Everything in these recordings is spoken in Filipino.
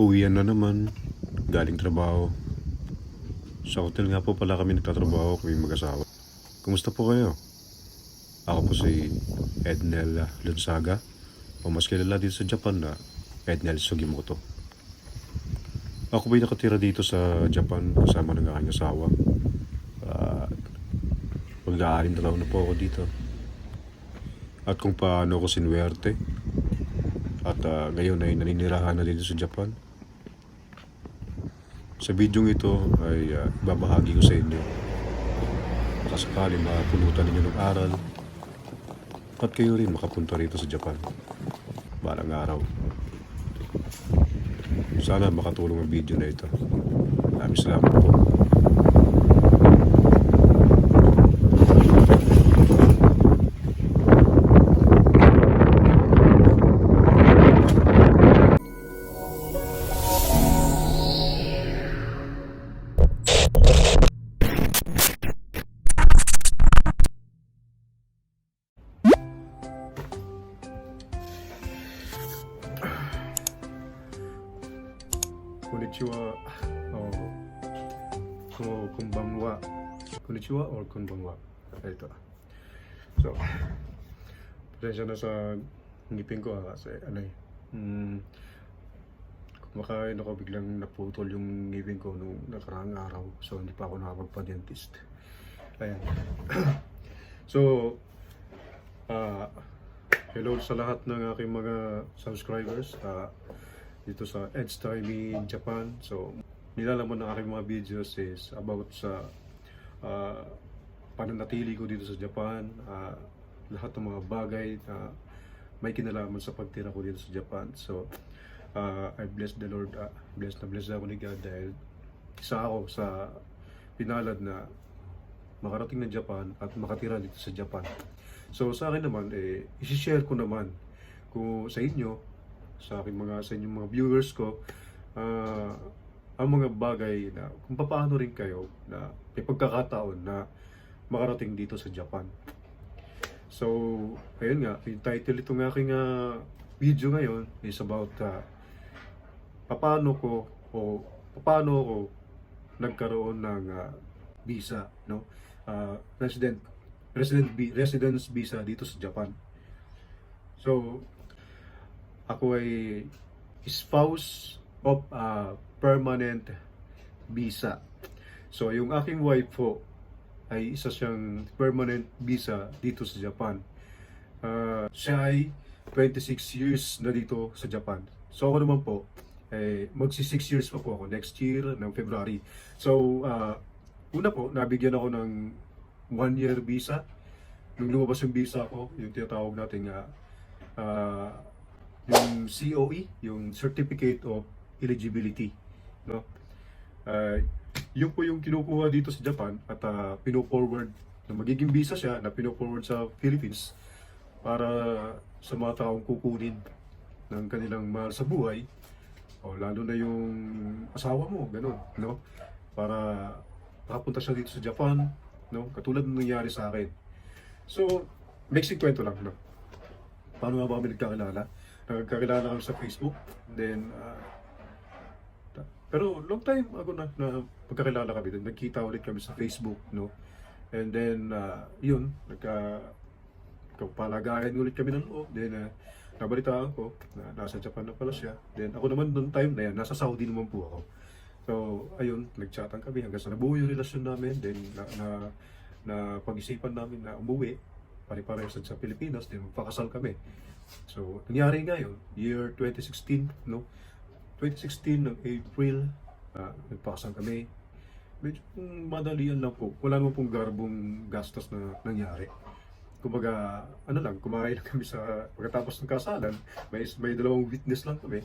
Uwian na naman. Galing trabaho. Sa hotel nga po pala kami nagtatrabaho kami mag-asawa. Kumusta po kayo? Ako po si Ednel Lunsaga o mas kilala dito sa Japan na Ednel Sugimoto. Ako ba'y nakatira dito sa Japan kasama ng aking asawa. At mag-aaring na na po ako dito. At kung paano ako sinwerte. At ah, ngayon ay naninirahan na dito sa Japan. Sa video ito ay ah, babahagi ko sa inyo. Baka sakali mapulutan ninyo ng aral. At kayo rin makapunta rito sa Japan. Balang araw. Sana makatulong ang video na ito. Maraming salamat po. Konnichiwa. Oh. Ko, konbanwa. Konnichiwa or konbanwa. Ito. So, pasensya na sa ngipin ko ah, kasi ano eh. Mm, kumakain ako biglang naputol yung ngipin ko nung nakaraang araw. So, hindi pa ako nakapagpa-dentist. Ayan. so, ah, hello sa lahat ng aking mga subscribers. Ah, dito sa Edge Timey Japan. So, nilalaman ng aking mga videos is about sa uh, pananatili ko dito sa Japan, ah, lahat ng mga bagay na may kinalaman sa pagtira ko dito sa Japan. So, ah, I bless the Lord, ah, bless na bless ako ni God dahil isa ako sa pinalad na makarating ng Japan at makatira dito sa Japan. So sa akin naman, eh, isi-share ko naman kung sa inyo, sa aking mga sa inyong mga viewers ko, ah, ang mga bagay na kung paano rin kayo na may pagkakataon na makarating dito sa Japan. So, ayun nga, yung title itong aking ah, video ngayon is about uh, paano ko o paano ko nagkaroon ng ah, visa, no? Ah, resident resident vi- residence visa dito sa Japan. So, ako ay spouse of a permanent visa. So, yung aking wife po ay isa siyang permanent visa dito sa Japan. Ah, siya ay 26 years na dito sa Japan. So, ako naman po, eh, magsi 6 years pa po ako next year ng February. So, ah, una po, nabigyan ako ng one year visa. Nung lumabas yung visa ko, yung tinatawag natin nga, ah, yung COE, yung Certificate of Eligibility, no? Ah, yun po yung kinukuha dito sa Japan at uh, pino-forward na magiging visa siya na pino-forward sa Philippines para sa mga taong kukunin ng kanilang mahal sa buhay o lalo na yung asawa mo, ganun, no? Para makapunta siya dito sa Japan, no? Katulad ng nangyari sa akin. So, mixing kwento lang, no? Paano nga ba kami nagkakilala? Nagkakilala kami sa Facebook, then, ah, ta- pero long time ago na, na pagkakilala kami, then nagkita ulit kami sa Facebook, no? And then, ah, yun, nagka, kapalagayan ulit kami ng loob, then, ah, nabalitaan ko na nasa Japan na pala siya. Then ako naman noong time na yan, nasa Saudi naman po ako. So, ayun, nagchatan kami hanggang sa nabuo yung relasyon namin. Then, na, na, na pag-isipan namin na umuwi, pare-pareho sa Pilipinas, then magpakasal kami. So, nangyari nga yun, year 2016, no? 2016 ng April, ah, nagpakasal kami. Medyo madalian lang po. Wala naman pong garbong gastos na nangyari kumbaga, ano lang, kumain lang kami sa, pagkatapos ng kasalan, may, may dalawang witness lang kami.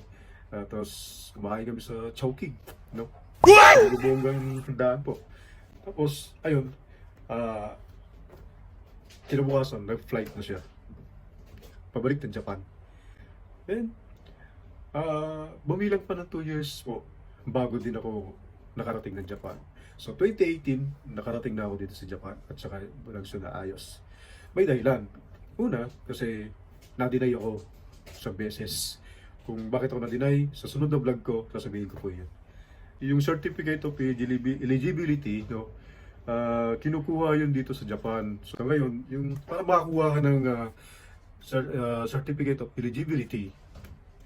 Uh, tapos, kumain kami sa Chowking, no? What? Bubonggang daan po. Tapos, ayun, ah, kinabukasan, nag-flight na siya. Pabalik ng Japan. Then, ah, bumilang pa ng 2 years po, bago din ako nakarating ng Japan. So, 2018, nakarating na ako dito sa Japan at saka walang siya naayos may dahilan. Una, kasi na-deny ako sa beses kung bakit ako na-deny, sa sunod na vlog ko, sasabihin ko po yun. Yung certificate of eligibi- eligibility, no, ah, kinukuha yun dito sa Japan. So ngayon, yung para makakuha ka ng ah, certificate of eligibility,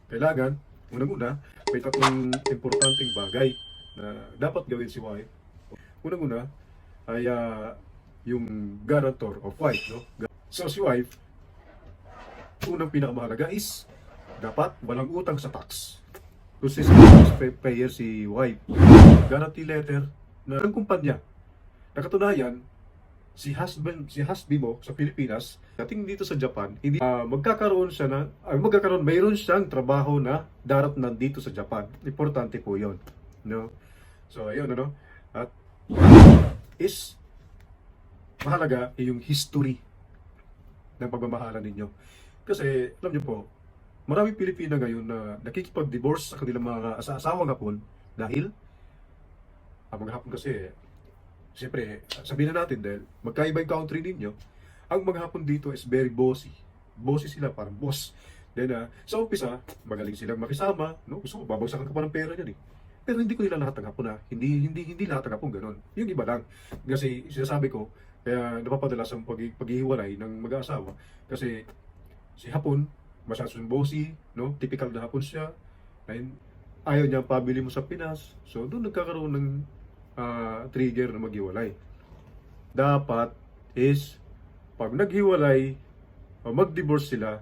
kailangan, unang-una, may tatlong importanteng bagay na dapat gawin si wife. Unang-una, ay ah, yung guarantor of wife, no? So si wife, unang pinakamahalaga is dapat walang utang sa tax. Consistent tax pay- payer si wife. Guarantee letter na ng kumpanya. Nakatunayan, si husband, si husband mo sa Pilipinas, dating dito sa Japan, hindi ah, magkakaroon siya na ah, magkakaroon mayroon siyang trabaho na darat nandito sa Japan. Importante po 'yon, no? So ayun ano. At is mahalaga yung history ng pagmamahalan ninyo. Kasi, alam niyo po, maraming Pilipina ngayon na nakikipag-divorce sa kanilang mga asa-asawang hapon dahil ang mga hapon kasi, siyempre, sabihin na natin dahil magkaiba yung country ninyo, ang mga hapon dito is very bossy. Bossy sila, parang boss. Then, ah, sa umpisa, magaling silang makisama, no? Gusto mo, babagsakan ka pa ng pera niyan eh. Pero hindi ko nila lahat ng hapon na. Hindi, hindi, hindi lahat ng hapon ganun. Yung iba lang. Kasi sinasabi ko, kaya napapadalas ang pag paghihiwalay ng mag-aasawa. Kasi si hapon, masyadong bossy, no? Typical na hapon siya. And ayaw niya pabili mo sa Pinas. So doon nagkakaroon ng ah, trigger na maghiwalay. Dapat is pag naghiwalay o mag-divorce sila,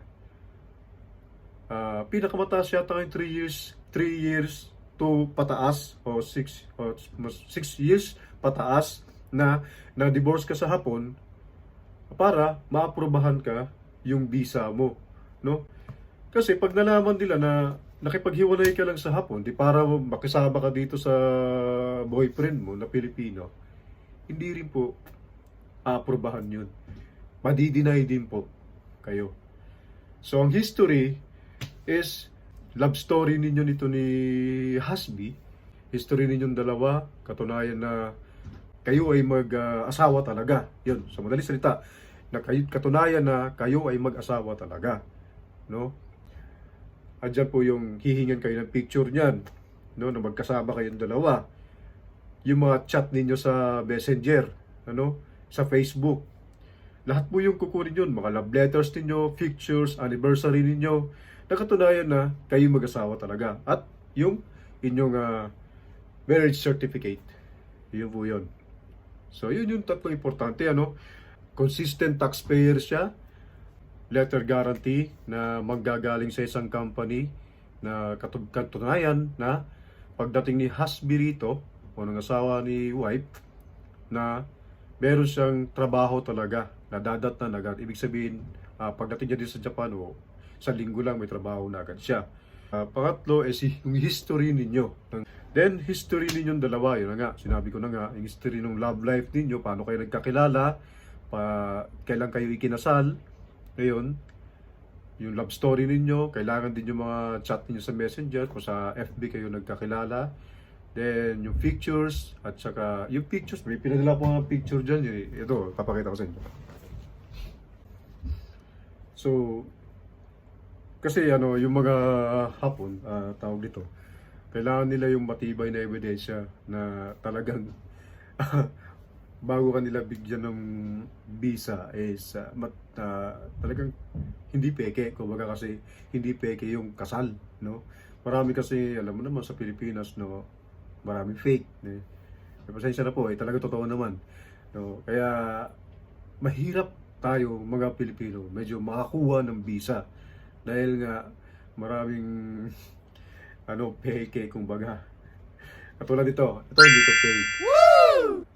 ah pinakamataas yata yung 3 years, 3 years to pataas o 6 o 6 years pataas na na divorce ka sa hapon para maaprubahan ka yung visa mo, no? Kasi pag nalaman nila na nakipaghiwalay ka lang sa hapon, di para makisama ka dito sa boyfriend mo na Pilipino, hindi rin po aaprubahan yun. Madidinay din po kayo. So, ang history is love story ninyo nito ni Hasbi. History ninyong dalawa, katunayan na kayo ay mag-asawa talaga. Yun, sa madaling salita, na kayo, katunayan na kayo ay mag-asawa talaga. No? Andyan po yung hihingan kayo ng picture niyan, no, na magkasama kayong dalawa. Yung mga chat ninyo sa Messenger, ano, sa Facebook. Lahat po yung kukunin yun, mga love letters ninyo, pictures, anniversary ninyo. Nakatunayan na kayo mag-asawa talaga. At yung inyong ah, marriage certificate. Yun po yun. So, yun yung tatlo importante, ano? Consistent taxpayer siya, letter guarantee na manggagaling sa isang company na katunayan na pagdating ni husband rito o ng asawa ni wife na meron siyang trabaho talaga na dadat na agad. Ibig sabihin, ah, pagdating niya din sa Japan o sa linggo lang may trabaho na agad siya. Ah, pangatlo is yung history ninyo. Then, history ninyong dalawa, yun na nga, sinabi ko na nga, yung history ng love life ninyo, paano kayo nagkakilala, pa, kailan kayo ikinasal, ngayon, yung love story ninyo, kailangan din yung mga chat ninyo sa messenger, kung sa FB kayo nagkakilala, then yung pictures, at saka yung pictures, may pinadala po mga picture dyan, eh. ito, papakita ko sa inyo. So, kasi ano, yung mga hapon, ah, tawag dito, kailangan nila yung matibay na ebidensya na talagang bago ka nila bigyan ng visa is ah, mat, ah, talagang hindi peke. Kumbaga kasi hindi peke yung kasal, no? Marami kasi, alam mo naman sa Pilipinas, no, maraming fake. Eh. Pasensya na po, eh, talaga totoo naman. No? Kaya, mahirap tayo, mga Pilipino, medyo makakuha ng visa. Dahil nga, maraming, ano, peke, kumbaga. Katulad dito, ito hindi to fake.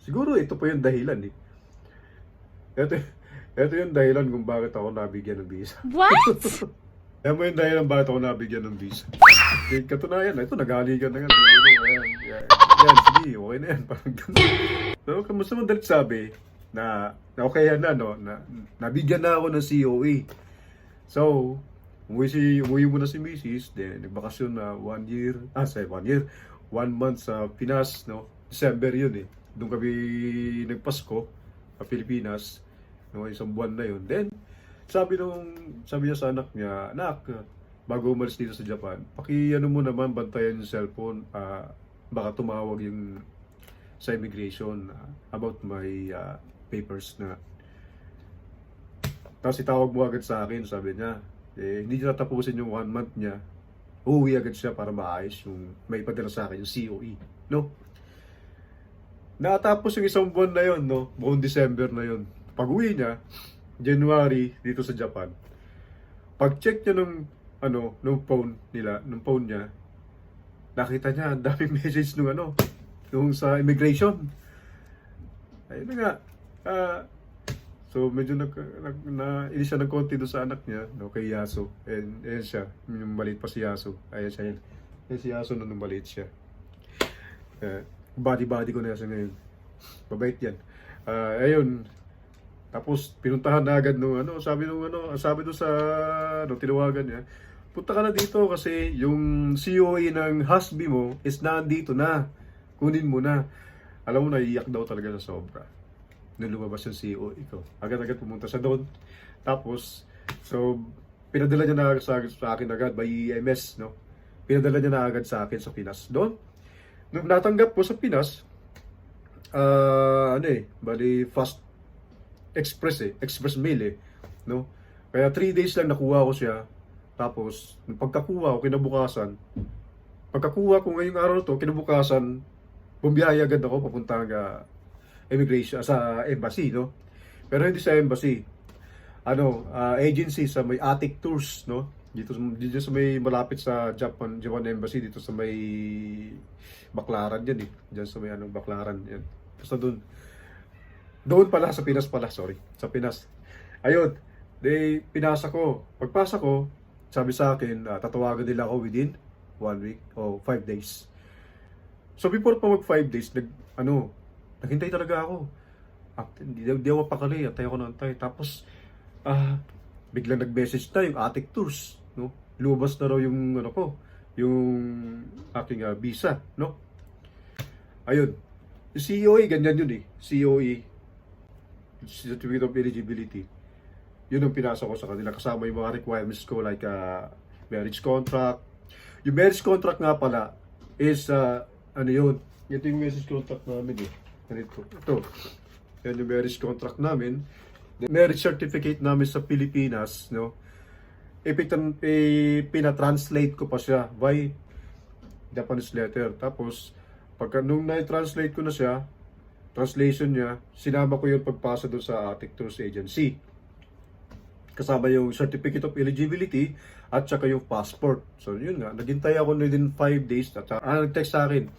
Siguro ito po yung dahilan eh. Ito, ito yung dahilan kung bakit ako nabigyan ng visa. What? Yan mo yung dahilan bakit ako nabigyan ng visa. Eh, Katunayan, ito, nagaligan na nga. Ayan, yan, yan, sige, okay na yan. Parang ganun. So, kamusta mo dalit sabi na, na okay yan na, no? Na, nabigyan na ako ng COE. So, umuwi, si, umuwi mo na si Mrs. Then, nagbakasyon na one year, ah, sorry, one year, one month sa Pinas, no? December yun eh. Doon kami nagpasko sa Pilipinas, no? Isang buwan na yun. Then, sabi nung, sabi niya sa anak niya, anak, bago umalis dito sa Japan, paki ano mo naman bantayan yung cellphone, ah, baka tumawag yung sa immigration ah, about my ah, papers na tapos itawag mo agad sa akin, sabi niya, eh, hindi niya tatapusin yung one month niya, uuwi agad siya para maayos yung may padala sa akin, yung COE. No? Natapos yung isang buwan na yon, no? Buong December na yon. Pag uwi niya, January, dito sa Japan, pag-check niya nung, ano, nung phone nila, nung phone niya, nakita niya, ang daming message nung ano, nung sa immigration. Ayun na nga. Ah, so medyo nag, nag na inis siya ng konti doon sa anak niya, no, kay Yaso. And ayan siya, yung maliit pa si Yaso. Ayan siya yun. Ayan si Yaso na nung maliit siya. Eh, body-body ko na siya ngayon. Mabait yan. Ah, ayun. Tapos pinuntahan na agad nung ano, sabi nung ano, sabi doon sa ano, tinawagan niya. Punta ka na dito kasi yung COE ng husband mo is nandito na. Kunin mo na. Alam mo, naiiyak daw talaga sa sobra. Nung lumabas yung CEO, ikaw. Agad-agad pumunta siya doon. Tapos, so, pinadala niya na sa, sa akin agad by EMS, no? Pinadala niya na agad sa akin sa Pinas. Doon, nung natanggap ko sa Pinas, ah, ano eh, bali fast express eh, express mail eh, no? Kaya 3 days lang nakuha ko siya. Tapos, nung pagkakuha ko, kinabukasan, pagkakuha ko ngayong araw to, kinabukasan, bumiyahe agad ako papunta nga immigration sa embassy, no? Pero hindi sa embassy. Ano, ah, agency sa may Attic Tours, no? Dito, dito sa may malapit sa Japan, Japan Embassy dito sa may Baklaran yan eh. Diyan sa may ano, Baklaran yan. Basta doon. Doon pala sa Pinas pala, sorry. Sa Pinas. Ayun, they pinasa ko. Pagpasa ko, sabi sa akin, ah, tatawagan nila ako within one week o five days. So before pa mag 5 days, nag, ano, naghintay talaga ako. Ah, hindi, hindi ako pakali, antay ako ng antay. Tapos, ah, biglang nag-message na yung Attic Tours? Lumabas na raw yung, ano ko, yung aking ah, visa, no? Ayun. COE, ganyan yun eh. COE, Certificate of Eligibility. Yun ang pinasa ko sa kanila. Kasama yung mga requirements ko like ah, marriage contract. Yung marriage contract nga pala is ah, ano yun? Ito yung marriage contract namin eh. Ganito. Ito. Yan yung marriage contract namin. The marriage certificate namin sa Pilipinas, no? Ipitan, pinatranslate ko pa siya by Japanese letter. Tapos, pagka nung na-translate ko na siya, translation niya, sinama ko yung pagpasa doon sa Attic Tours Agency. Kasama yung Certificate of Eligibility at saka yung passport. So yun nga, naghintay ako within 5 days at ah, nag-text sa akin.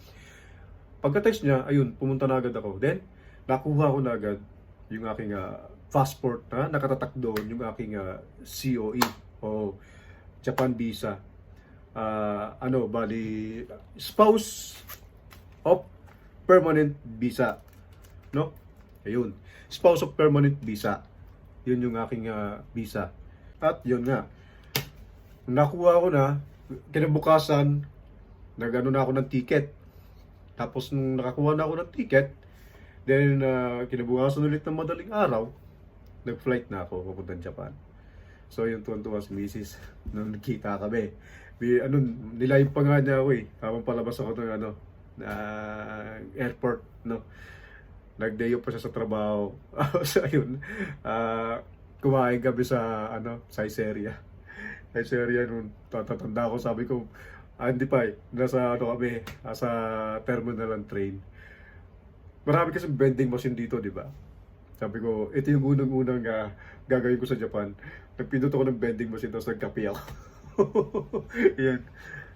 Pagka-text niya, ayun, pumunta na agad ako. Then, nakuha ko na agad yung aking ah, passport na nakatatak doon, yung aking ah, COE o Japan visa. Ah, ano, bali, spouse of permanent visa. No? Ayun. Spouse of permanent visa. Yun yung aking ah, visa. At yun nga. Nakuha ko na, kinabukasan, nagano na ako ng ticket. Tapos nung nakakuha na ako ng ticket, then uh, kinabukasan ulit ng madaling araw, nag-flight na ako papuntang Japan. So yung tuwan-tuwa si Mrs. nung nagkita kami. Di, ano, nilive pa nga niya ako eh. Habang palabas ako ng ano, na airport, no. Nag-day off pa siya sa trabaho. so ayun, ah, kumain kami sa ano, sa Iseria. Sa Iseria nung tatatanda ko, sabi ko, ah, hindi pa eh, nasa ano kami, nasa terminal ng train. Marami kasi vending machine dito, di ba? Sabi ko, ito yung unang-unang ah, gagawin ko sa Japan. Nagpindot ako ng vending machine, tapos nagkape ako. Yan.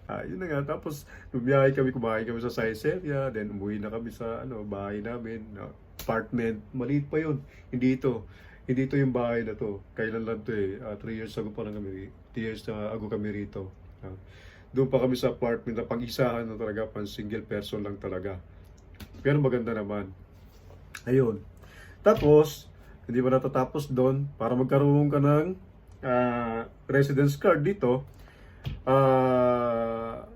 Ah, yun na nga. Tapos, lumiyahe kami, kumain kami sa Saiseria, then umuwi na kami sa ano, bahay namin, no, apartment. Maliit pa yun. Hindi ito. Hindi ito yung bahay na to. Kailan lang to eh. 3 years ago pa lang kami. 3 years na ago kami rito. Ah, doon pa kami sa apartment na pag-isahan na talaga, pang single person lang talaga. Pero maganda naman. Ayun. Tapos, hindi ba natatapos doon? Para magkaroon ka ng ah, residence card dito, ah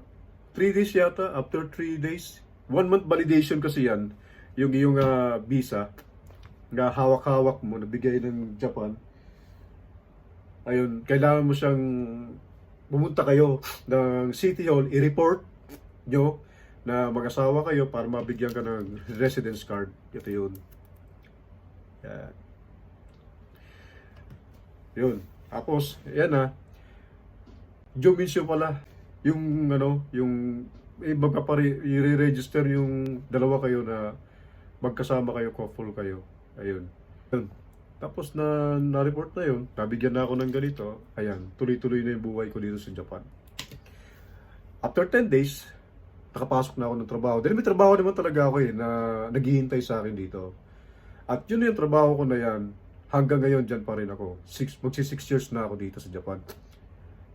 3 days yata, after 3 days, 1 month validation kasi yan, yung iyong ah, visa, nga hawak-hawak mo, nabigay ng Japan. Ayun, kailangan mo siyang pumunta kayo ng City Hall, i-report nyo na mag-asawa kayo para mabigyan ka ng residence card. Ito yun. Yan. Yun. Tapos, yan na. Jumisyo pala. Yung ano, yung eh, magpapare, i-register yung dalawa kayo na magkasama kayo, couple kayo. Ayun. Yun. Tapos na na-report na yun, nabigyan na ako ng ganito, ayan, tuloy-tuloy na yung buhay ko dito sa Japan. After 10 days, nakapasok na ako ng trabaho. Dahil may trabaho naman talaga ako eh, na naghihintay sa akin dito. At yun yung trabaho ko na yan, hanggang ngayon dyan pa rin ako. Six, magsi 6 years na ako dito sa Japan.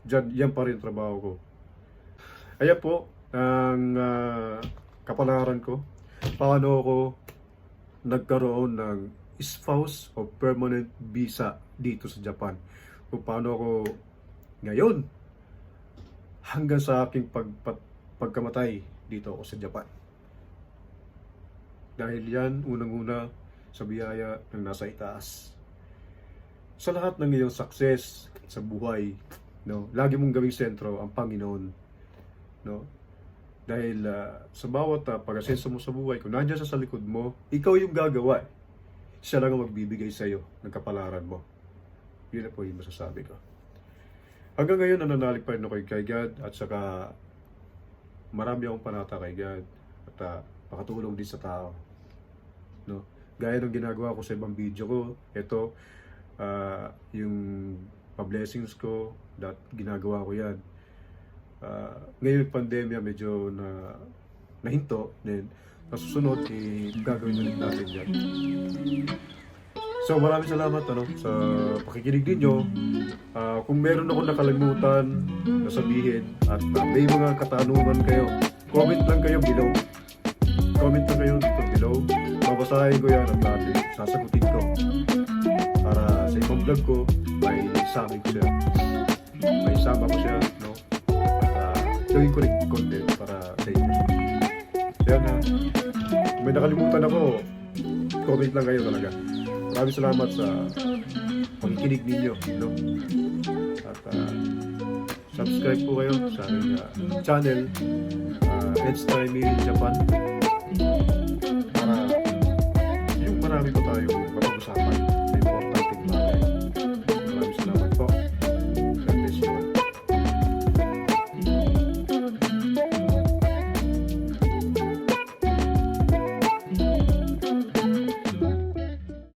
Dyan, yan pa rin trabaho ko. Ayan po, ang ah, kapalaran ko. Paano ako nagkaroon ng spouse o permanent visa dito sa Japan. Kung paano ako ngayon hanggang sa aking pag- pagkamatay dito ako sa Japan. Dahil yan, unang-una, sa biyaya ng nasa itaas. Sa lahat ng iyong success sa buhay, no, lagi mong gawing sentro ang Panginoon. No? Dahil ah, sa bawat uh, pag-asenso mo sa buhay, kung nandiyan sa likod mo, ikaw yung gagawa. eh. Siya lang ang magbibigay sa iyo ng kapalaran mo. Yun na po yung masasabi ko. Hanggang ngayon, nananalig pa rin ako kay God at saka marami akong panata kay God at uh, makatulong din sa tao. No? Gaya ng ginagawa ko sa ibang video ko, ito, ah, yung pa-blessings ko, that ginagawa ko yan. Ah, ngayon pandemya medyo na nahinto then sa susunod eh, gagawin ulit natin yan. So maraming salamat ano sa pakikinig ninyo. Ah, kung meron ako nakalimutan na sabihin at ah, may mga katanungan kayo comment lang kayo below. Comment lang kayo dito below. Babasahin ko yan at natin sasagutin ko sa ibang vlog ko may isama ko siya may isama ko siya no uh, gawin ko rin content para sa inyo. Kaya na, may nakalimutan ako, comment lang kayo talaga. Maraming salamat sa pakikinig ninyo. No? At ah, subscribe po kayo sa aking ah, channel, uh, Ed's Time in Japan.